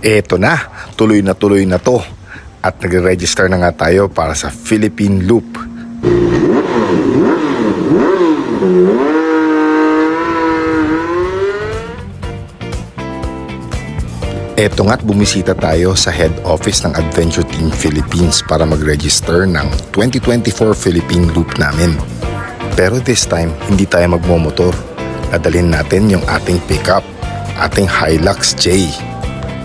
Eto na, tuloy na tuloy na to. At nagre-register na nga tayo para sa Philippine Loop. Eto nga't bumisita tayo sa head office ng Adventure Team Philippines para mag-register ng 2024 Philippine Loop namin. Pero this time, hindi tayo magmomotor. Dadalhin natin yung ating pickup, ating Hilux J.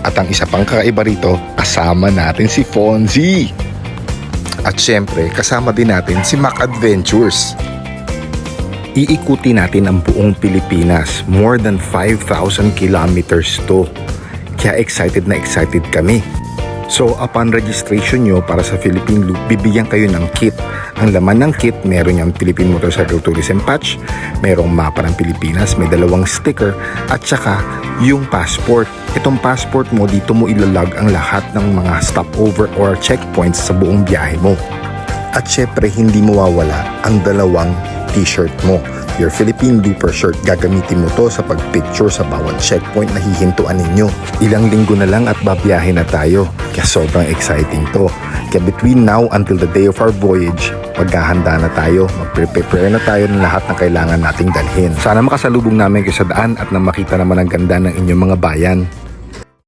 At ang isa pang kakaiba rito, kasama natin si Fonzie. At syempre, kasama din natin si Mac Adventures. Iikuti natin ang buong Pilipinas. More than 5,000 kilometers to. Kaya excited na excited kami. So upon registration nyo para sa Philippine Loop, bibigyan kayo ng kit. Ang laman ng kit, meron yung Philippine Motorcycle Tourism Patch, merong mapa ng Pilipinas, may dalawang sticker, at saka yung passport. Itong passport mo, dito mo ilalag ang lahat ng mga stopover or checkpoints sa buong biyahe mo. At syempre, hindi mawawala ang dalawang t-shirt mo. Your Philippine Looper shirt, gagamitin mo to sa pagpicture sa bawat checkpoint na hihintuan ninyo. Ilang linggo na lang at babiyahe na tayo, kaya sobrang exciting to. Kaya between now until the day of our voyage, maghahanda na tayo, magpre-prepare na tayo ng lahat ng kailangan nating dalhin. Sana makasalubong namin kayo sa daan at na makita naman ang ganda ng inyong mga bayan.